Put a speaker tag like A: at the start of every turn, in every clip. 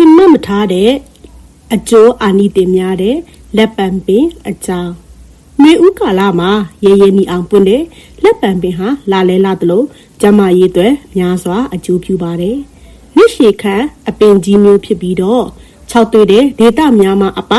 A: င်မှတ်မထားတဲ့အကျိုးအာနိသင်များတဲ့လက်ပံပင်အကြောင်းမေဥကာလမှာရေရည်နီအောင်ပွင့်တဲ့လက်ပံပင်ဟာလာလဲလာသလိုကျမရေးအတွက်များစွာအကျိုးပြုပါတယ်။မြစ်ရှည်ခန့်အပင်ကြီးမျိုးဖြစ်ပြီးတော့၆တွေ့တဲ့ဒေသများမှာအပ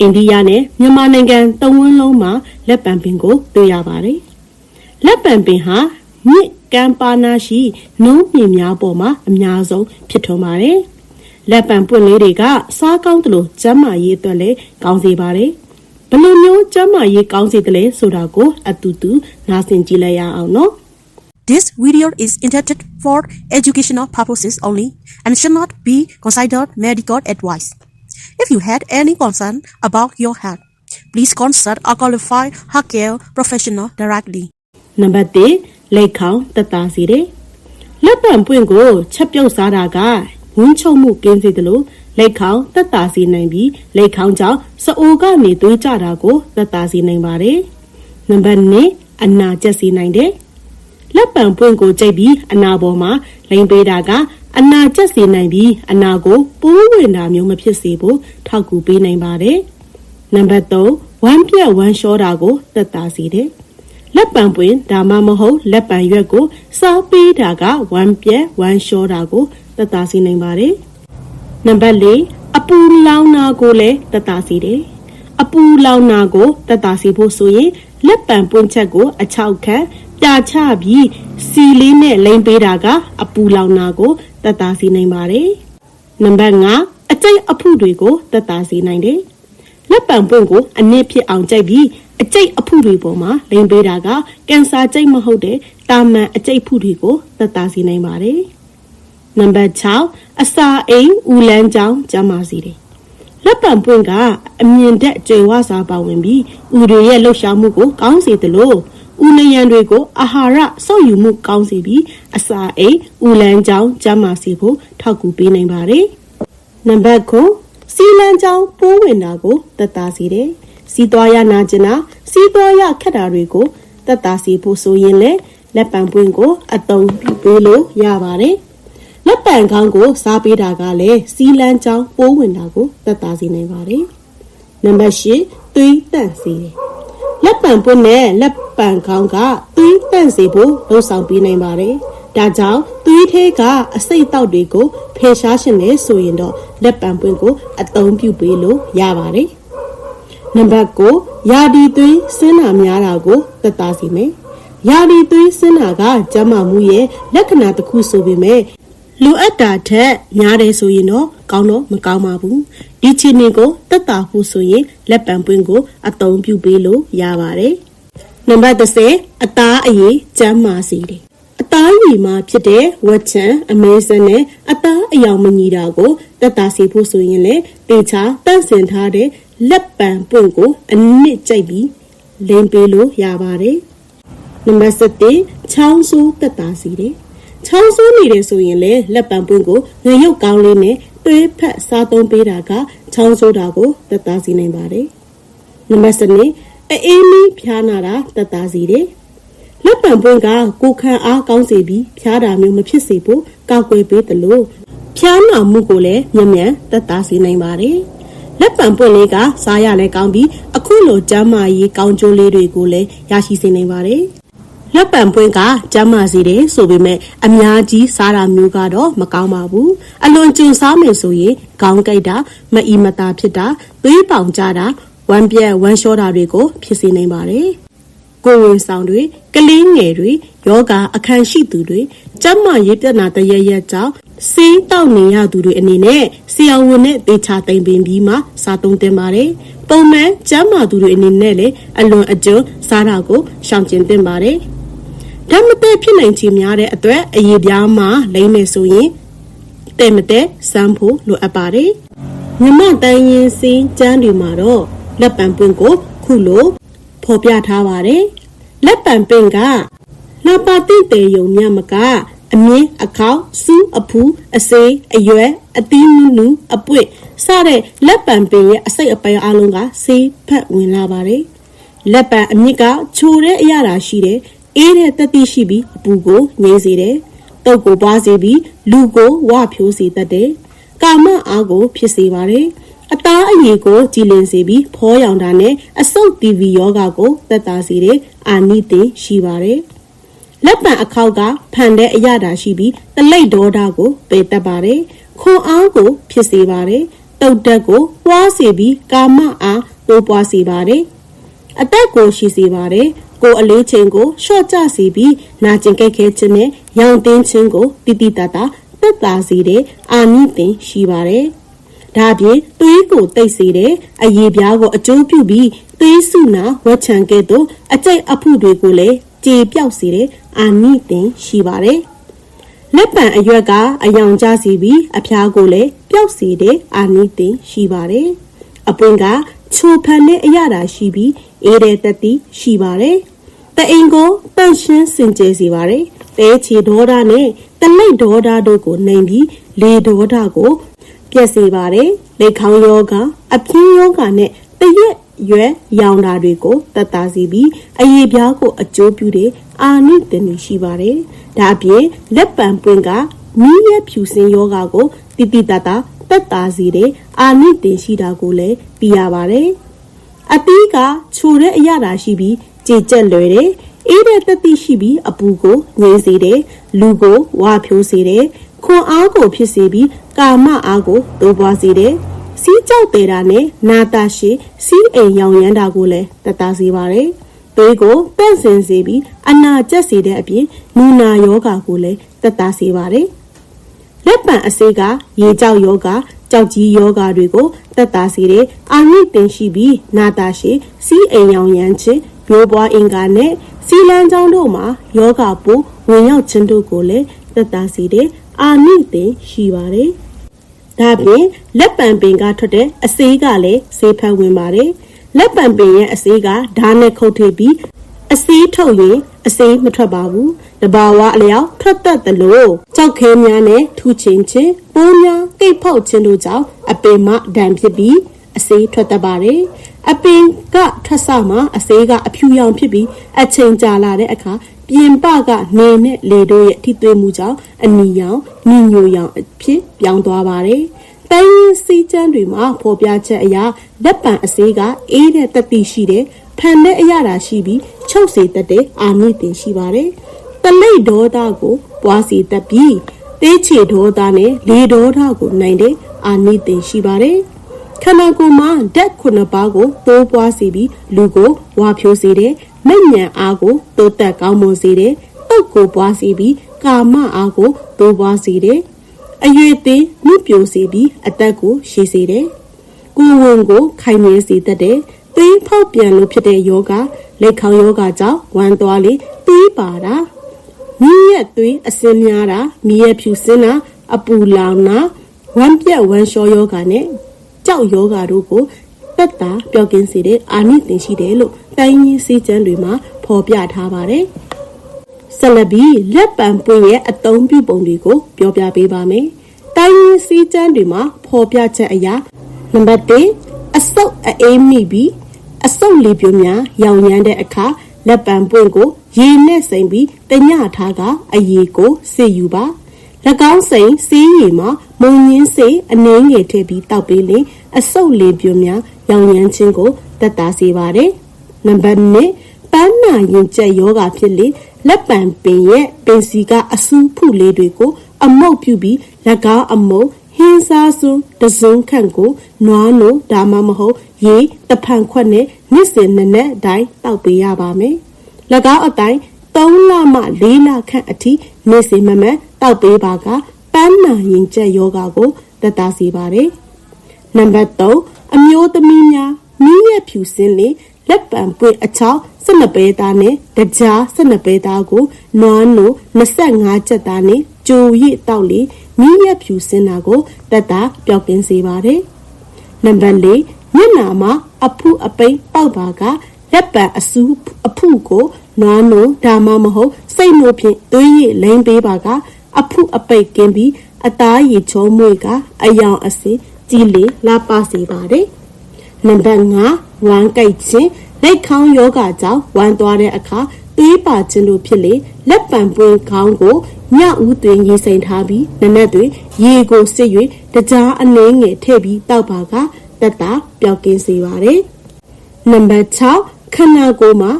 A: အိန္ဒိယနဲ့မြန်မာနိုင်ငံတဝန်းလုံးမှာလက်ပံပင်ကိုတွေ့ရပါတယ်။လက်ပံပင်ဟာမြစ်ကမ်းပါနာရှိနှုံးမြင်များပေါ်မှာအများဆုံးဖြစ်ထွန်းပါတယ်။ လက်ပံပွင့်လေးတွေကစားကောင်းတယ်လို့ကျမ်းမာရေးအတွက်လည်းကောင်းစေပါတယ်။ဘယ်လိုမျိုးကျမ်းမာရေးကောင်းစေတယ်လဲဆိုတာကိုအတူတူနားဆင်ကြည့်လိုက်ရအောင်နော်။
B: This video is intended for educational purposes only and should not be considered medical advice. If you had any concern about your health, please consult a qualified healthcare professional directly.
A: နံပါတ်1လက်ခေါင်းတက်တာစီတယ်လက်ပံပွင့်ကိုချက်ပြုတ်စားတာက ဝင်းချုံမှုကင်းစေတယ်လို့လက်ခေါင်းတက်တာစီနိုင်ပြီးလက်ခေါင်းကြောင့်စအိုကနေသွေးကြတာကိုတက်တာစီနိုင်ပါတယ်နံပါတ်2အနာကျက်စီနိုင်တယ်လက်ပံပွင့်ကိုကြိတ်ပြီးအနာပေါ်မှာလိန်ပေးတာကအနာကျက်စီနိုင်ပြီးအနာကိုပိုးဝင်တာမျိုးမဖြစ်စေဖို့ထောက်ကူပေးနိုင်ပါတယ်နံပါတ်3ဝမ်းပြက်ဝမ်းလျှောတာကိုတက်တာစီတယ်လက်ပံပွင့်ဒါမှမဟုတ်လက်ပံရွက်ကိုစားပေးတာကဝမ်းပြက်ဝမ်းလျှောတာကို သက်သာစေနိုင်ပါတယ်။နံပါတ်၄အပူလောင်နာကိုလည်းသက်သာစေတယ်။အပူလောင်နာကိုသက်သာစေဖို့ဆိုရင်လက်ပံပွင့်ချက်ကိုအချောက်ခံပြချပြီးစီလေးနဲ့လိမ့်ပေးတာက အပူလောင်နာကိုသက်သာစေနိုင်ပါတယ်။နံပါတ်5အကျိတ်အဖုတွေကိုသက်သာစေနိုင်တယ်။လက်ပံပွင့်ကိုအနစ်ဖြစ်အောင်ကြိုက်ပြီးအကျိတ်အဖုတွေပေါ်မှာလိမ်ပေးတာကကင်ဆာကျိတ်မဟုတ်တဲ့တာမန်အကျိတ်ဖုတွေကိုသက်သာစေနိုင်ပါတယ်။ နံပါတ်6အစာအိမ်ဦးလန်းချောင်းကျန်းမာစေတယ်။လက်ပံပွင့်ကအမြင့်တဲ့ကျွေဝစာပါဝင်ပြီးဦးတွေရဲ့လှုပ်ရှားမှုကိုကောင်းစေတယ်လို့ဦးလျံတွေကိုအာဟာရစောက်ယူမှုကောင်းစေပြီးအစာအိမ်ဦးလန်းချောင်းကျန်းမာစေဖို့ထောက်ကူပေးနိုင်ပါတယ်။နံပါတ်9စီလန်းချောင်းပိုးဝင်တာကိုသက်သာစေတယ်။စီးသွားရနာကျင်တာစီးသွားရခက်တာတွေကိုသက်သာစေဖို့ဆိုရင်လည်းလက်ပံပွင့်ကိုအတုံးပြုပေးလို့ရပါတယ်။ လက်ပံခေါင်းကိုစားပေးတာကလည်းစီလန်းချောင်းပိုးဝင်တာကိုသက်သာစေနိုင်ပါတယ်။နံပါတ်၈သွေးတန့်စေတယ်။လက်ပံပွင့်နဲ့လက်ပံခေါင်းကသွေးတန့်စေဖို့လှုံ့ဆော်ပေးနိုင်ပါတယ်။ဒါကြောင့်သွေးထဲကအစိတ်အသောက်တွေကိုဖယ်ရှားရှင်နေဆိုရင်တော့လက်ပံပွင့်ကိုအသုံးပြုပေးလို့ရပါတယ်။နံပါတ်9ယာဒီသွေးစင်းနာများတာကိုသက်သာစေမယ်။ယာဒီသွေးစင်းနာကကျန်းမာမှုရဲ့လက္ခဏာတစ်ခုဆိုပေမဲ့ လိုအပ်တာထက်များတယ်ဆိုရင်တော့ကောင်းတော့မကောင်းပါဘူး။ဒီချင်းနေကိုသက်သာဖို့ဆိုရင်လက်ပံပွင့်ကို အသုံးပြုပေးလို့ရပါတယ်။နံပါတ်30အသားအရေးကျန်းမာစေတယ်။အသားရည်မှာဖြစ်တဲ့ဝက်ချံအမဲစက်နဲ့အသားအယောင်မညီတာကိုသက်သာစေဖို့ဆိုရင်လည်းတေချာတန့်စင်ထားတဲ့လက်ပံပွင့်ကိုအနစ်ကြိုက်ပြီးလင်းပေးလို့ရပါတယ်။နံပါတ်7ချောင်းဆိုးသက်သာစေတယ်။ ချောင်းဆိုးနေတယ်ဆိုရင်လည်းလက်ပံပွင့်ကိုငရုတ်ကောင်းလေးနဲ့သွေးဖက်စားသုံးပေးတာကချောင်းဆိုးတာကိုသက်သာစေနိုင်ပါတယ်။နံပါတ်7အေးမီဖျားနာတာသက်သာစေတယ်။လက်ပံပွင့်ကကိုခံအားကောင်းစေပြီးဖျားတာမျိုးမဖြစ်စေဖို့ကောက်ွယ်ပေးသလိုဖျားနာမှုကိုလည်းမြန်မြန်သက်သာစေနိုင်ပါတယ်။လက်ပံပွင့်လေးကစားရလဲကောင်းပြီးအခုလိုကျမ်းမာရေးကောင်းကျိုးလေးတွေကိုလည်းရရှိစေနိုင်ပါတယ်။ လက်ပံပွင့်ကကျမ်းမာစေတယ်ဆိုပေမဲ့အများကြီးစားတာမျိုးကတော့မကောင်းပါဘူး။အလွန်ကျူစားမယ်ဆိုရင်ခေါင်းကိုက်တာမအီမတာဖြစ်တာသွေးပေါင်ကြတာဝမ်းပြက်ဝမ်းလျှောတာတွေကိုဖြစ်စေနိုင်ပါတယ်။ကိုယ်ဝင်ဆောင်တွေကလေးငယ်တွေယောဂအခန့်ရှိသူတွေကျန်းမာရေးပြဿနာတရရက်ကြောင့်စီးတောက်နေရသူတွေအနေနဲ့ဆရာဝန်နဲ့တေချာတိမ်ပင်ပြီးမှစားသုံးသင့်ပါတယ်။ပုံမှန်ကျန်းမာသူတွေအနေနဲ့လည်းအလွန်အကျွန်းစားတာကိုရှောင်ကျဉ်သင့်ပါတယ်။ ဓာတ်မတည့်ဖြစ်နိုင်ချေများတဲ့အတွက်အရေးပြားမှာလိမ့်မယ်ဆိုရင်တဲ့မတဲ့စမ်းဖို့လိုအပ်ပါတယ်။မြမတန်ရင်စင်းကျန်းတွေမှာတော့လက်ပံပွင့်ကိုခုလိုဖော်ပြထားပါတယ်။လက်ပံပင်ကနာပါတိတေယုံမြမကအမြင့်အခေါက်စူးအဖူးအစေးအရွယ်အသီးနုနုအပွင့်စတဲ့လက်ပံပင်ရဲ့အစိတ်အပိုင်းအလုံးကဆေးဖက်ဝင်လာပါတယ်။လက်ပံအမြင့်ကချိုတဲ့အရာတာရှိတယ်။ အေးတဲ့တက်တိရှိပြီးအပူကိုငြိမ်းစေတယ်။တုပ်ကိုပွားစေပြီးလူကိုဝဖြိုးစေတတ်တယ်။ကာမအားကိုဖြစ်စေပါတယ်အသားအရည်ကိုကြည်လင်စေပြီးဖောရောင်တာနဲ့အဆုတ်တီဗီယောဂါကိုသက်သာစေတဲ့အာနိသင်ရှိပါတယ်လက်ပံအခောက်ကဖန်တဲ့အရတာရှိပြီးတလိတ်ဒေါတာကိုပယ်တတ်ပါတယ်ခွန်အားကိုဖြစ်စေပါတယ်တုတ်တက်ကိုပွားစေပြီးကာမအားတိုးပွားစေပါတယ်အသက်ကိုရှိစေပါတယ် ကိုယ်အလေးချိန်ကိုရှော့ကျစေပြီးနာကျင်ကြိတ်ခဲခြင်းနဲ့ရောင်တင်းခြင်းကိုတိတိတတ်တာသက်သာစေတဲ့အာနိသင်ရှိပါတယ်ဒါအပြင်သွေးကိုတိတ်စေတဲ့အရေးပြားကိုအကျိုးပြုပြီးသွေးစုနာဝက်ချံကဲ့သို့အကျိတ်အဖုတွေကိုလည်းကြေပြောက်စေတဲ့အာနိသင်ရှိပါတယ်လက်ပံအရွက်ကအယောင်ကျစီပြီးအဖျားကိုလည်းပျောက်စေတဲ့အာနိသင်ရှိပါတယ်။အပွင့်ကချိုဖန်တဲ့အရသာရှိပြီး အေးတဲ့တတိရှိပါတယ်။တအိမ်ကိုတန့်ရှင်းစင်ကြယ်စေပါတယ်။တဲချီဒေါဒနဲ့တလိတ်ဒေါဒတို့ကိုနှိမ်ပြီးလေဒေါဒကိုပြက်စေပါတယ်။လေခေါင်းယောဂအပြင်းယောဂနဲ့တရက်ရွယ်ရောင်တာတွေကိုတတ်တာစီပြီးအရေးပြားကိုအကျိုးပြုတဲ့အာနိသင်တွေရှိပါတယ်။ဒါအပြင်လက်ပံပွင့်ကမီးရဲဖြူစင်ယောဂါကိုတိတိတတ်တာတက်တာစီတဲ့အာနိသင်ရှိတာကိုလည်းသိရပါတယ်။ အသီးကချိုတဲ့အရသာရှိပြီးကြည်ကြက်လွယ်တယ်။အေးတဲ့တက်တိရှိပြီးအပူကိုငြိမ်းစေတယ်။လူကိုဝါဖြိုးစေတယ်။ခွန်အားကိုဖြစ်စေပြီးကာမအားကိုတိုးပွားစေတယ်။စီးကြောက်တယ်တာနဲ့နာတာရှိစီးအိမ်ရောင်ရမ်းတာကိုလည်းတက်တာစေပါတယ်။သွေးကိုတန့်စင်စေပြီးအနာကျက်စေတဲ့အပြင်နူနာယောဂါကိုလည်းတက်တာစေပါတယ်။လက်ပံအစေးကရေကြောက်ယောဂ ကြောက်ကြီးယောဂတွေကိုတက်တာစေတဲ့အာနိသင်ရှိပြီးနာတာရှိစီးအိမ်ရောင်ရမ်းခြင်းမျိုးပွားအင်္ဂါနဲ့စီလန်းချောင်းတို့မှာယောဂပိုးဝင်ရောက်ခြင်းတို့ကိုလည်းတက်တာစေတဲ့အာနိသင်ရှိပါတယ်။ဒါပြင်လက်ပံပင်ကထွက်တဲ့အစေးကလည်းဆေးဖက်ဝင်ပါတယ်။လက်ပံပင်ရဲ့အစေးကဓာတ်နဲ့ခုတ်ထိပ်ပြီးအစေးထုတ်ရင် အစေးမထွက်ပါဘူး။တဘာဝအလျောက်ထွက်တတ်သလိုကြောက်ခဲများနဲ့ထူချင်းချင်းပိုးများကိတ်ဖောက်ခြင်းတို့ကြောင့်အပင်မဒဏ်ဖြစ်ပြီးအစေးထွက်တတ်ပါတယ်။အပင်ကထွက်စမှာအစေးကအဖြူရောင်ဖြစ်ပြီးအချိန်ကြာလာတဲ့အခါပြင်ပကနေနဲ့လေတို့ရဲ့ထိတွေ့မှုကြောင့်အနီရောင်ညညိုရောင်အဖြစ်ပြောင်းသွားပါတယ်။ တိုင်းရင်းစီးချမ်းတွေမှာဖော်ပြချက်အရာလက်ပံအစေးကအေးတဲ့တတိရှိတဲ့ဖန်တဲ့အရာတာရှိပြီးချုပ်စေတတ်တဲ့အာနိသင်ရှိပါတယ်။တလိတ်ဒေါသကိုပွားစေတတ်ပြီးတေးချေဒေါသနဲ့လေဒေါသကိုနိုင်တဲ့အာနိသင်ရှိပါတယ်။ခန္ဓာကိုယ်မှာဓာတ်ခုနှစ်ပါးကိုတိုးပွားစေပြီးလူကိုဝါဖြိုးစေတဲ့မိညံအားကိုတိုးတက်ကောင်းမွန်စေတဲ့တုတ်ကိုပွားစေပြီးကာမအားကိုတိုးပွားစေတဲ့ အရွေသေးမြပြိုစေပြီးအသက်ကိုရှည်စေတဲ့ကိုယ်ဝန်ကိုခိုင်မြဲစေတတ်တဲ့သွေးဖောက်ပြန်လို့ဖြစ်တဲ့ယောဂလက်ခေါင်းယောဂကြောင့်ဝမ်းသွားလေသွေးပါတာမြည်ရက်သွေးအစင်းများတာမြည်ရက်ဖြူစင်းတာအပူလောင်တာဝမ်းပြက်ဝမ်းလျှောယောဂနဲ့ကြောက်ယောဂတို့ကိုတက်တာပျောက်ကင်းစေတဲ့အာနိသင်ရှိတယ်လို့တိုင်းရင်းစည်းကျမ်းတွေမှာဖော်ပြထားပါတယ်။ ဆက်လက်ပြီးလက်ပံပွင့်ရဲ့အသုံးပြုပုံတွေကိုပြောပြပေးပါမယ်။တိုင်းရင်းစည်းကျမ်းတွေမှာဖော်ပြချက်အရာနံပါတ်1အစုပ်အေးမိပြီးအစုပ်လေးပြိုများရောင်ရမ်းတဲ့အခါလက်ပံပွင့်ကိုရေနဲ့စိမ်ပြီးတညထားကအရေကိုစစ်ယူပါ၎င်းစိမ်စီးရီမှာမုံညင်းစေအနှင်းငယ်ထည့်ပြီးတောက်ပေးလင်အစုပ်လေးပြိုများရောင်ရမ်းခြင်းကိုတက်တာစေပါတယ်နံပါတ်2ပန်းနာရင်ကျက်ယောဂဖြစ်လေ လက်ပံပင်ရဲ့ပင်စီကအဆူဖုလေးတွေကိုအမုတ်ပြုပြီး၎င်းအမုတ်ဟင်းစားစွန်းတစုံခန့်ကိုနွားနို့ဒါမှမဟုတ်ရေတဖန်ခွက်နဲ့နှစ်စင်နက်နဲ့အတိုင်းတောက်ပေးရပါမယ်။၎င်းအတိုင်း3လမှ4လခန့်အထိနေ့စဉ်မမတ်တောက်ပေးပါကပန်းနာရင်ကျက်ယောဂကိုတက်တာစေပါတယ်။နံပါတ်3အမျိုးသမီးများမိရဲ့ဖြူစင်းလေး လက်ပံပွင့်အချောင်း12ပဲသားနဲ့တကြား12ပဲသားကိုနွားနို့25ချက်သားနဲ့ကြိုရစ်တောက်လေးမိရဲ့ဖြူစင်းတာကိုတက်တာပျောက်ကင်းစေပါတယ်။နံပါတ်4မျက်နာမှာအဖုအပိတ်ပေါက်ပါကလက်ပံအစူးအဖုကိုနွားနို့ဒါမှမဟုတ်စိတ်နို့ဖြင့်သွေးရည်လိမ့်ပေးပါကအဖုအပိတ်ကင်းပြီးအသားရည်ချုံးမွေကအယောင်အစင်ကြည်လေလာပါစေပါတယ်။ နံပါတ်5ဝမ်းကိတ်ခြင်းလက်ခေါင်းယောဂကြောင့်ဝမ်းသွားတဲ့အခါသွေးပါခြင်းတို့ဖြစ်လေလက်ပံပွင့်ခေါင်းကိုညဦးတွင်ရေစိမ်ထားပြီးနနက်တွင်ရေကိုစစ်၍တကြားအနှင်းငယ်ထည့်ပြီးတောက်ပါကတက်တာပျောက်ကင်းစေပါတယ်နံပါတ်6ခန္ဓာကိုယ်မှာ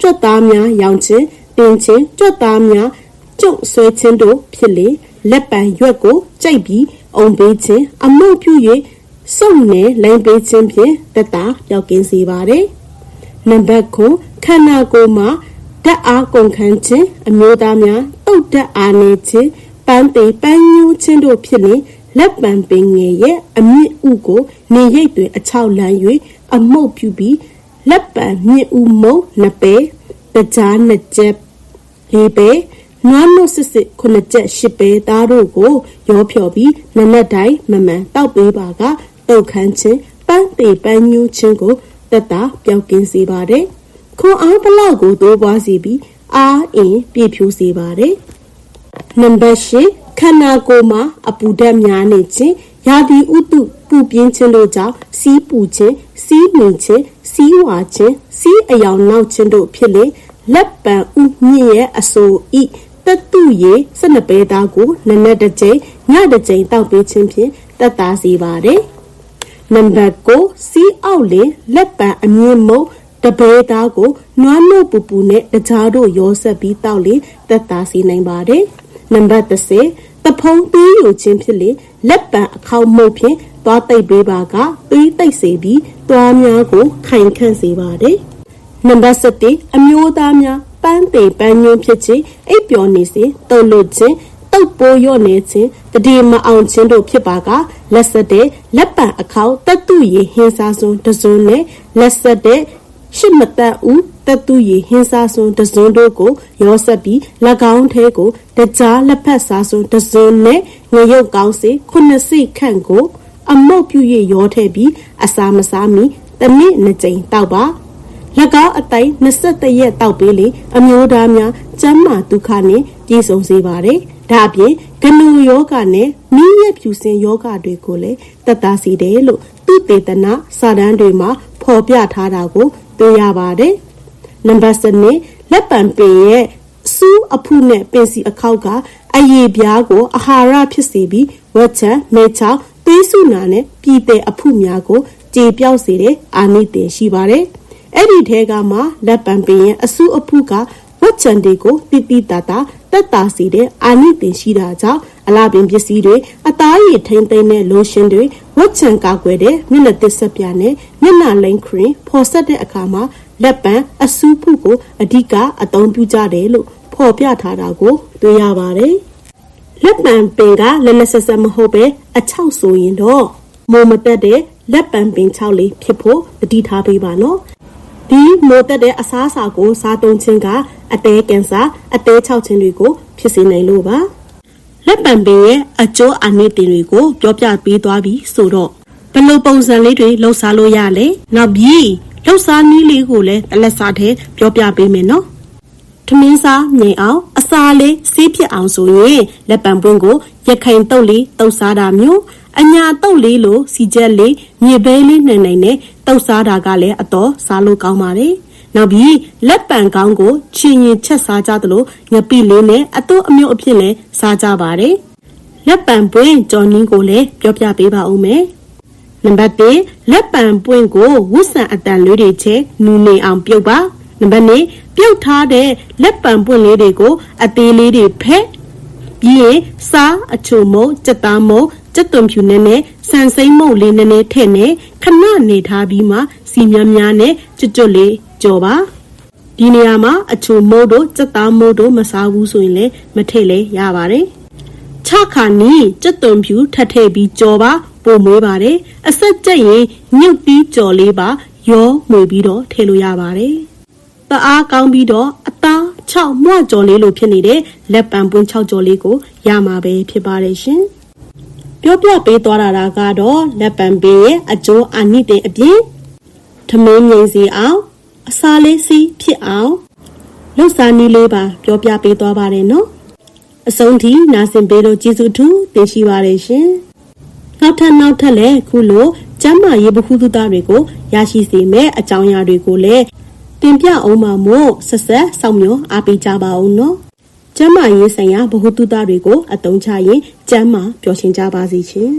A: ကြွက်သားများရောင်ခြင်းပင်ခြင်းကြွက်သားများကျုပ်ဆွဲခြင်းတို့ဖြစ်လေလက်ပံရွက်ကိုကြိတ်ပြီးအုံပေးခြင်းအမှုတ်ပြု၍ စုံနယ်လိမ်ပေးခြင်းဖြင့်တက်တာပျောက်ကင်းစေပါတယ်နံပါတ်9ခန္ဓာကိုယ်မှာဓာတ်အားကုန်ခန်းခြင်းအမျိုးသားများတုတ်ဓာတ်အားနေခြင်းပန်းသေးပန်းညူးခြင်းတို့ဖြစ်လေလက်ပံပင်ငယ်ရဲ့အမြင့်ဥကိုနေရိပ်တွင်အချောက်လန်း၍အမှုတ်ပြုပြီးလက်ပံမြင့်ဥမုံနှစ်ပဲတကြားနှစ်ချက်လေးပဲနွားနို့စစ်စစ်ခုနှစ်ချက်ရှစ်ပဲသားတို့ကိုရောဖြော်ပြီးနနက်တိုင်းမမှန်တောက်ပေးပါက တုတ်ခန်းခြင်းပန်းသေးပန်းညူးခြင်းကိုတက်တာပျောက်ကင်းစေပါတယ်ခွန်အားဘလောက်ကိုတိုးပွားစေပြီးအားအင်ပြည့်ဖြူစေပါတယ်နံပါတ်၈ခန္ဓာကိုယ်မှာအပူဓာတ်များနေခြင်းရာသီဥတုပူပြင်းခြင်းတို့ကြောင့်စီးပူခြင်းစီးမြင်ခြင်းစီးဝါခြင်းစီးအယောင်နောက်ခြင်းတို့ဖြစ်လေလက်ပံဥမြင့်ရဲ့အဆိုဤတတုရေစနပဲသားကိုနနက်တစ်ကြိမ်ညတစ်ကြိမ်တောက်ပေးခြင်းဖြင့်တက်တာစေပါတယ် နံပါတ်9စီးအောက်လင်လက်ပံအမြင့်မုံတပဲသားကိုနွားနို့ပူပူနဲ့တကြားတို့ရောဆက်ပြီးတောက်လေတက်တာစီနိုင်ပါတယ်နံပါတ်10တဖုံးသွေးယူခြင်းဖြစ်လေလက်ပံအခေါက်မှုတ်ဖြင့်သွားတိတ်ပေးပါကသွေးတိတ်စေပြီးသွားများကိုခိုင်ခန့်စေပါတယ်နံပါတ်7အမျိုးသားများပန်းတေပန်းညွန်းဖြစ်ခြင်းအိပ်ပျော်နေစဉ်တုတ်လွတ်ခြင်း တုတ်ပိုးရော့နေခြင်းတတိမအောင်ခြင်းတို့ဖြစ်ပါကလက်ဆက်တဲ့လက်ပံအခေါက်တက်တူရည်ဟင်းစားစွန်းတစ်စုံနဲ့လက်ဆက်တဲ့ရှစ်မသက်ဦးတက်တူရည်ဟင်းစားစွန်းတစ်စုံတို့ကိုရောဆက်ပြီး၎င်းထဲကိုတကြားလက်ဖက်စားစွန်းတစ်စုံနဲ့ငရုတ်ကောင်းစီခုနှစ်စိတ်ခန့်ကို အမုတ်ပြု၍ရောထည့်ပြီးအစာမစားမီတနည်းနှစ်ကြိမ်တောက်ပါ၎ င်းအတိုင်း23ရက်တောက်ပေးလေအမျိုးသားများကျန်းမာဒုက္ခနဲ့ပြည့်စုံစေပါတယ်။ဒါအပြင်ဂနူယောဂနဲ့မိရက်ဖြူစင်ယောဂတွေကိုလည်းတက်တာစေတယ်လို့သူတေသနာစာတမ်းတွေမှာဖော်ပြထားတာကိုတွေ့ရပါတယ်။နံပါတ်7လက်ပံပင်ရဲ့စူးအဖုနဲ့ပင်စီအခောက်ကအယေပြားကိုအာဟာရဖြစ်စေပြီးဝက်ချံမေချောင်းသွေးစုနာနဲ့ပြည်တဲ့အဖုများကိုကြေပြောက်စေတဲ့အာနိသင်ရှိပါတယ်။ အဲ့ဒီထဲကမှလက်ပံပင်ရဲ့အစူးအဖုကဝက်ချံတွေကိုတိတိတတာတက်တာစီတဲ့အာနိသင်ရှိတာကြောင့်အလားပင်ပစ္စည်းတွေအသားရည်ထိမ့်သိမ်းတဲ့လိုရှင်တွေဝက်ချံကာကွယ်တဲ့မျက်နှာသစ်ဆက်ပြားနဲ့မျက်နှာလိမ်ခရင်ဖော်ဆက်တဲ့အခါမှာလက်ပံအစူးဖုကိုအဓိကအသုံးပြုကြတယ်လို့ဖော်ပြထားတာကိုတွေ့ရပါတယ်။လက်ပံပင်ကလက်လက်ဆက်ဆက်မဟုတ်ပဲအချောက်ဆိုရင်တော့မိုးမတက်တဲ့လက်ပံပင်ချောက်လေးဖြစ်ဖို့တတိထားပေးပါနော်။ ဒီမိုးတက်တဲ့အစားအစာကိုစားသုံးခြင်းကအတဲကင်ဆာအတဲချောက်ခြင်းတွေကိုဖြစ်စေနိုင်လို့ပါ။လက်ပံပင်ရဲ့အကျိုးအနိသင်တွေကိုပြောပြပေးသွားပြီးဆိုတော့ဘယ်လိုပုံစံလေးတွေလှုပ်ရှားလို့ရလဲ။နောက်ပြီးလှုပ်ရှားနည်းလေးကိုလည်းတစ်လက်စားထဲပြောပြပေးမယ်နော်။ထမင်းစားငိမ်အောင်အစာလေးဆေးဖြစ်အောင်ဆိုရင်လက်ပံပွင့်ကိုရခိုင်တုတ်လေးတုတ်စားတာမျိုး အညာတုတ်လေးလိုစီချက်လေးမြေဘဲလေးနိုင်နိုင်နဲ့တုတ်စားတာကလည်းအတော်စားလို့ကောင်းပါတယ်။နောက်ပြီးလက်ပံကောင်းကိုချင်ရင်ချက်စားကြသလိုငပိလေးနဲ့အတုအမြုပ်အဖြစ်နဲ့စားကြပါတယ်။လက်ပံပွင့်ကြော်နင်းကိုလည်းပြောပြပေးပါဦးမယ်။နံပါတ်1လက်ပံပွင့်ကိုဝတ်ဆံအတန်လေးတွေချဲနူနေအောင်ပြုတ်ပါနံပါတ်2ပြုတ်ထားတဲ့လက်ပံပွင့်လေးတွေကိုအသေးလေးတွေဖက်ပြီးရင်စားအချုံမုံစက်သားမုံ စက်သွန်ဖြူနဲ့နဲ့ဆန်စိမ့်မုံလေးနဲ့နဲ့ထည့်နေခဏနေထားပြီးမှစီများများနဲ့ကျွတ်ကျွတ်လေးကြော်ပါဒီနေရာမှာအချုံမုံတို့စက်သားမုံတို့မစားဘူးဆိုရင်လည်းမထည့်လဲရပါတယ်ချခါနီးကြက်သွန်ဖြူထပ်ထည့်ပြီးကြော်ပါပို့မွေးပါတယ်အဆက်ကျက်ရင်ညုတ်တီးကြော်လေးပါရောမွေပြီးတော့ထည့်လို့ရပါတယ်တအားကောင်းပြီးတော့အသား6မွကြော်လေးလိုဖြစ်နေတဲ့လက်ပံပွင့်6ကြော်လေးကိုရမှာပဲဖြစ်ပါတယ်ရှင် ပြောပြပေးသွားတာကတော့လက်ပံပင်ရဲ့အကျိုးအနိသင်အပြင်ထမင်းငိမ့်စီအောင်အစာလေးစီဖြစ်အောင်လှုပ်ရှားနည်းလေးပါ ပြောပြပေးသွားပါတယ်နော်အဆုံးထိနာဆင်ပေးလို့ကျေးဇူးထူးတင်ရှိပါတယ်ရှင်။နောက်ထပ်နောက်ထပ်လည်းခုလိုကျမ်းမာရေးဗဟုသုတတွေကိုရရှိစေမယ့်အကြောင်းအရာတွေကိုလည်းတင်ပြအောင်မှာမို့ဆက်ဆက်စောင့်မျှော်အားပေးကြပါအောင်နော် ကျမ်းမာရေးဆိုင်ရာဗဟုသုတတွေကိုအသုံးချရင်ကျမ်းမာပျော်ရွှင်ကြပါစေရှင်